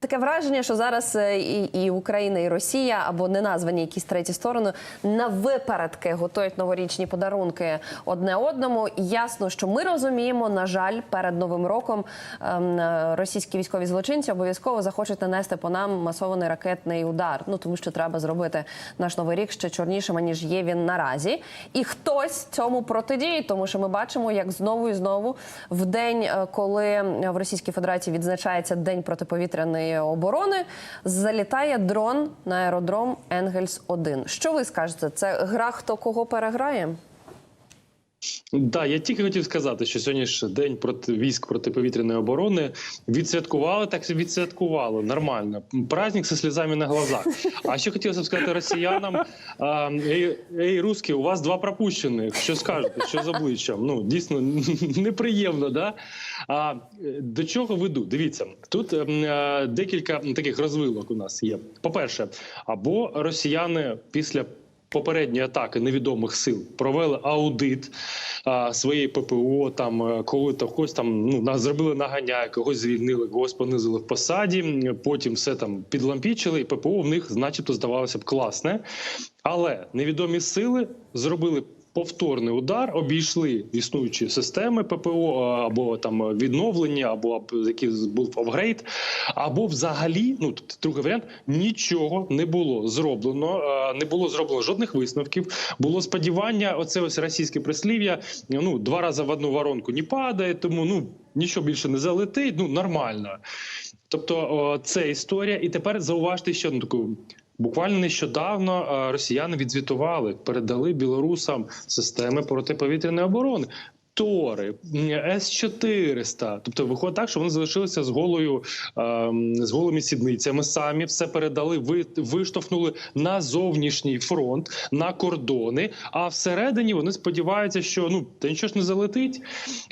Таке враження, що зараз е, і, і Україна, і Росія або не названі якісь треті сторони на випередки готують новорічні подарунки одне одному. Ясно, що ми розуміємо, на жаль, перед новим роком ем, е, російські військові злочинці обов'язково захочуть нанести по нам масований ракетний удар. Ну тому що треба зробити наш новий рік ще чорнішим, ніж є він наразі. І хтось цьому протидіє, тому що ми бачимо, як знову і знову в день, е, коли в Російській Федерації відзначається день протиповітряної оборони, залітає дрон на аеродром Енгельс 1 Що ви скажете? Це гра хто кого переграє? Да, я тільки хотів сказати, що сьогодні ж день проти військ протиповітряної оборони відсвяткували, так відсвяткували нормально. Праздник зі сльозами на глазах. А ще хотілося б сказати росіянам: ей, ей, русські, у вас два пропущених. Що скажете? Що з обличчям? Ну дійсно неприємно, да? А до чого веду? Дивіться, тут ем, е, декілька таких розвилок у нас є. По-перше, або росіяни після попередньої атаки невідомих сил провели аудит а, своєї ППО. Там е, коли то хтось там ну на зробили наганяй, когось звільнили, когось понизили в посаді. Потім все там підлампічили, і ППО в них, начебто, здавалося б, класне. Але невідомі сили зробили. Повторний удар обійшли існуючі системи ППО або там відновлення, або який був апгрейд, або взагалі, ну другий варіант, нічого не було зроблено, не було зроблено жодних висновків. Було сподівання, оце ось російське прислів'я. Ну два рази в одну воронку не падає, тому ну нічого більше не залетить. Ну нормально. Тобто, о, це історія, і тепер зауважте ще одну таку. Буквально нещодавно е, росіяни відзвітували, передали білорусам системи протиповітряної оборони. Тори С 400 тобто виходить так, що вони залишилися з голою ем, з голими сідницями. Самі все передали, ви виштовхнули на зовнішній фронт, на кордони. А всередині вони сподіваються, що ну та нічого ж не залетить.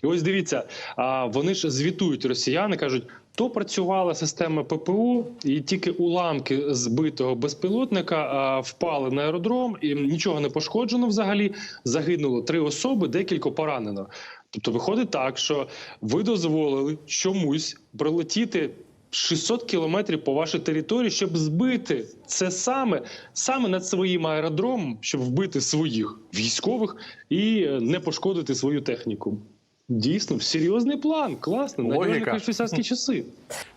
І ось дивіться, а вони ж звітують росіяни, кажуть. То працювала система ППУ, і тільки уламки збитого безпілотника впали на аеродром, і нічого не пошкоджено взагалі. Загинуло три особи, декілька поранено. Тобто, виходить так, що ви дозволили чомусь пролетіти 600 кілометрів по вашій території, щоб збити це саме саме над своїм аеродромом, щоб вбити своїх військових і е, не пошкодити свою техніку. Дійсно, серйозний план, класно, Логіка. як в швейцарські часи.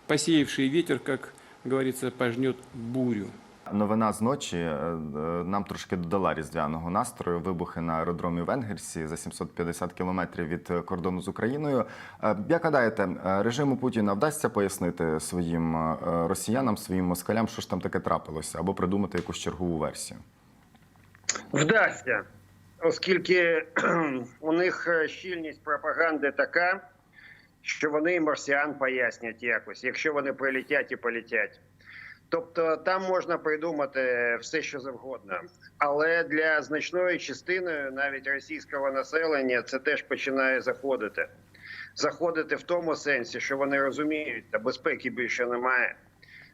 посеявший ветер, как говорится, пожнет бурю. Новина з ночі е, е, нам трошки додала різдвяного настрою. Вибухи на аеродромі в Енгельсі за 750 кілометрів від кордону з Україною. Е, Як гадаєте, режиму Путіна вдасться пояснити своїм росіянам, своїм москалям, що ж там таке трапилося, або придумати якусь чергову версію? Вдасться, оскільки у них е, щільність пропаганди така, що вони марсіан пояснять якось, якщо вони прилетять і полетять. Тобто там можна придумати все, що завгодно. Але для значної частини навіть російського населення це теж починає заходити. Заходити в тому сенсі, що вони розуміють, та безпеки більше немає.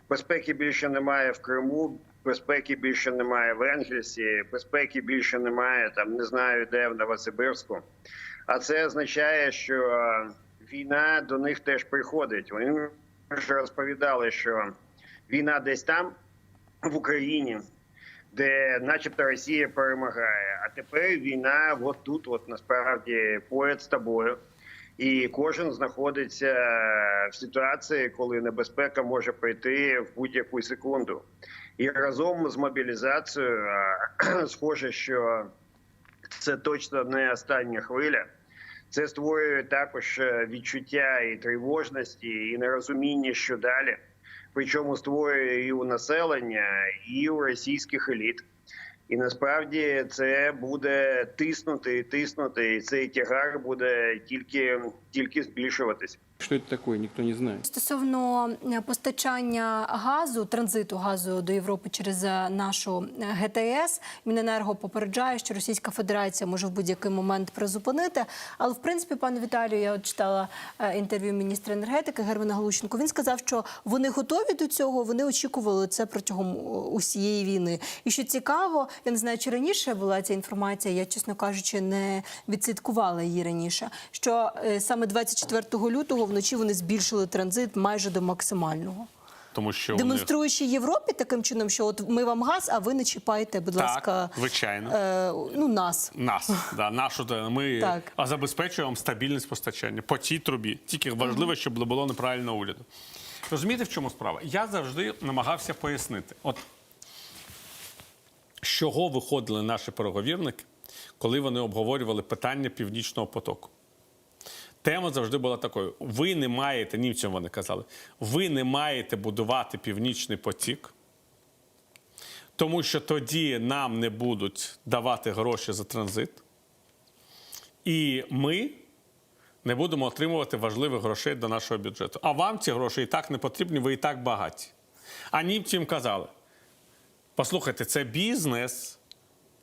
Безпеки більше немає в Криму, безпеки більше немає в Енгельсі, безпеки більше немає там, не знаю де в Новосибирську. А це означає, що е, війна до них теж приходить. Вони вже розповідали, що війна десь там, в Україні, де, начебто, Росія перемагає. А тепер війна от тут, от насправді, поряд з тобою. І кожен знаходиться в ситуації, коли небезпека може прийти в будь-яку секунду. І разом з мобілізацією схоже, що це точно не остання хвиля. Це створює також е, відчуття і тривожності, і нерозуміння, що далі. Причому створює і у населення, і у російських еліт. І насправді це буде тиснути і тиснути, і цей тягар буде тільки, тільки збільшуватись. Что это такое, никто не знает. Стосовно е, постачання газу, транзиту газу до Європи через е, нашу е, ГТС, Міненерго попереджає, що Російська Федерація може в будь-який момент призупинити. Але в принципі, пане Віталію, я от читала інтерв'ю міністра енергетики Германа Галущенко. Він сказав, що вони готові до цього, вони очікували це протягом усієї війни. І що цікаво, я не знаю, чи раніше була ця інформація. Я, чесно кажучи, не відслідкувала її раніше. Що саме 24 лютого вночі вони збільшили транзит майже до максимального, Тому що у них- демонструючи Європі таким чином, що от ми вам газ, а ви не чіпайте, будь Так, ласка, звичайно. е, ну нас. Нас, да, нашу ми Так. а забезпечуємо стабільність постачання по цій трубі. Тільки важливо, щоб не було неправильного уряду. Розумієте, в чому справа? Я завжди намагався пояснити, от з чого виходили наші переговірники, коли вони обговорювали питання північного потоку. Тема завжди була такою: ви не маєте, німцям вони казали, ви не маєте будувати північний потік, тому що тоді нам не будуть давати гроші за транзит, і ми не будемо отримувати важливих грошей до нашого бюджету. А вам ці гроші і так не потрібні, ви і так багаті. А німці їм казали: послухайте, це бізнес.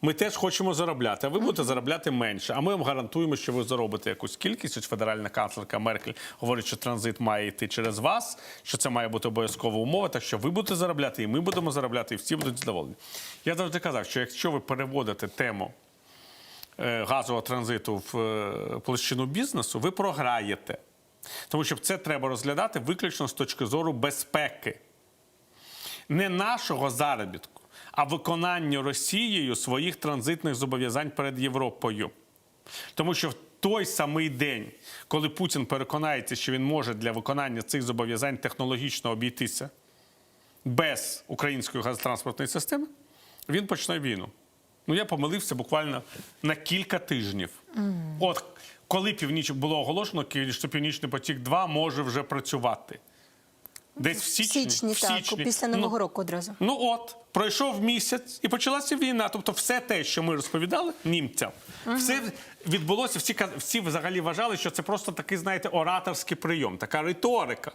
Ми теж хочемо заробляти, а ви будете заробляти менше. А ми вам гарантуємо, що ви заробите якусь кількість. Ось федеральна канцлерка Меркель говорить, що транзит має йти через вас, що це має бути обов'язкова умова, так що ви будете заробляти, і ми будемо заробляти, і всі будуть задоволені. Я завжди казав, що якщо ви переводите тему е, газового транзиту в е, площину бізнесу, ви програєте. Тому що це треба розглядати виключно з точки зору безпеки не нашого заробітку, а виконання Росією своїх транзитних зобов'язань перед Європою. Тому що в той самий день, коли Путін переконається, що він може для виконання цих зобов'язань технологічно обійтися без української газотранспортної системи, він почне війну. Ну, я помилився буквально на кілька тижнів. От коли північ було оголошено, що Північний потік 2 може вже працювати. Десь в В січні. січні, так, січні. після Ну, Нового року одразу. Ну от, пройшов місяць і почалася війна. Тобто, все те, що ми розповідали німцям, все відбулося. Всі всі взагалі вважали, що це просто такий, знаєте, ораторський прийом, така риторика.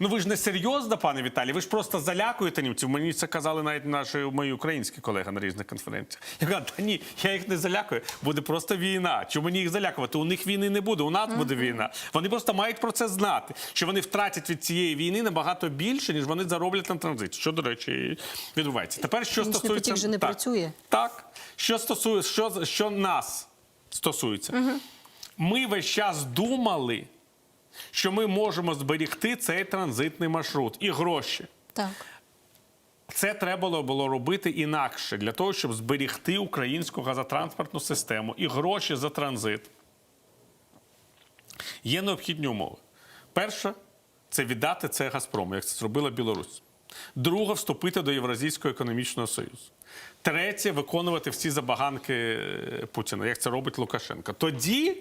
Ну ви ж не серйозно, пане Віталій, ви ж просто залякуєте німців. Мені це казали навіть наші мої українські колеги на різних конференціях. Я кажу, та ні, я їх не залякую. Буде просто війна. Чому мені їх залякувати? У них війни не буде, у нас буде війна. Вони просто мають про це знати, що вони втратять від цієї війни набагато більше, ніж вони зароблять на транзиті. Що, до речі, і відбувається. Тепер що Північний стосується потік же не так, працює. Так, що стосується, що, що нас стосується, ми весь час думали, що ми можемо зберегти цей транзитний маршрут і гроші. Так. Це треба було робити інакше для того, щоб зберегти українську газотранспортну систему і гроші за транзит. Є необхідні умови. Перше це віддати це Газпрому, як це зробила Білорусь. Друге вступити до Євразійського економічного союзу. Третє виконувати всі забаганки е, Путіна, як це робить Лукашенко. Тоді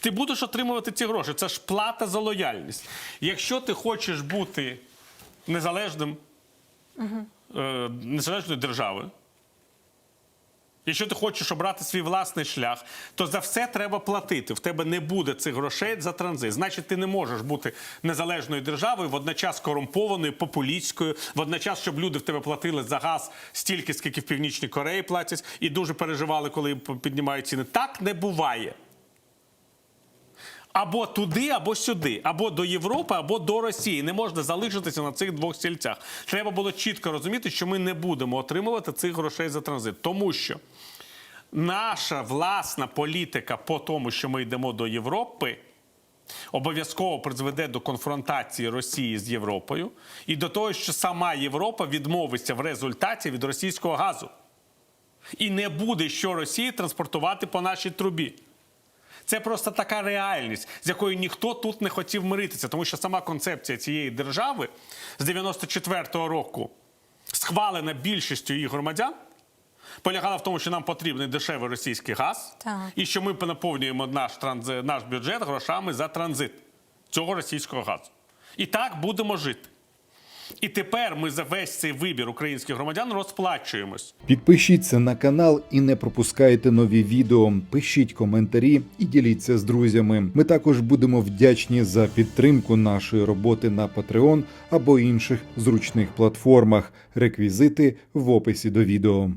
ти будеш отримувати ці гроші. Це ж плата за лояльність. Якщо ти хочеш бути незалежним е, незалежною держави. Якщо ти хочеш обрати свій власний шлях, то за все треба платити. В тебе не буде цих грошей за транзит. Значить, ти не можеш бути незалежною державою, водночас корумпованою, популістською, водночас, щоб люди в тебе платили за газ стільки, скільки в Північній Кореї платять, і дуже переживали, коли піднімають ціни. Так не буває. Або туди, або сюди, або до Європи, або до Росії. Не можна залишитися на цих двох стільцях. Треба було чітко розуміти, що ми не будемо отримувати цих грошей за транзит, тому що наша власна політика по тому, що ми йдемо до Європи. Обов'язково призведе до конфронтації Росії з Європою і до того, що сама Європа відмовиться в результаті від російського газу. І не буде що Росії транспортувати по нашій трубі. Це просто така реальність, з якою ніхто тут не хотів миритися, тому що сама концепція цієї держави з 94-го року, схвалена більшістю її громадян, полягала в тому, що нам потрібний дешевий російський газ, Так. і що ми наповнюємо наш, транзи, наш бюджет грошами за транзит цього російського газу. І так будемо жити. І тепер ми за весь цей вибір українських громадян розплачуємось. Підпишіться на канал і не пропускайте нові відео. Пишіть коментарі і діліться з друзями. Ми також будемо вдячні за підтримку нашої роботи на Patreon або інших зручних платформах. Реквізити в описі до відео.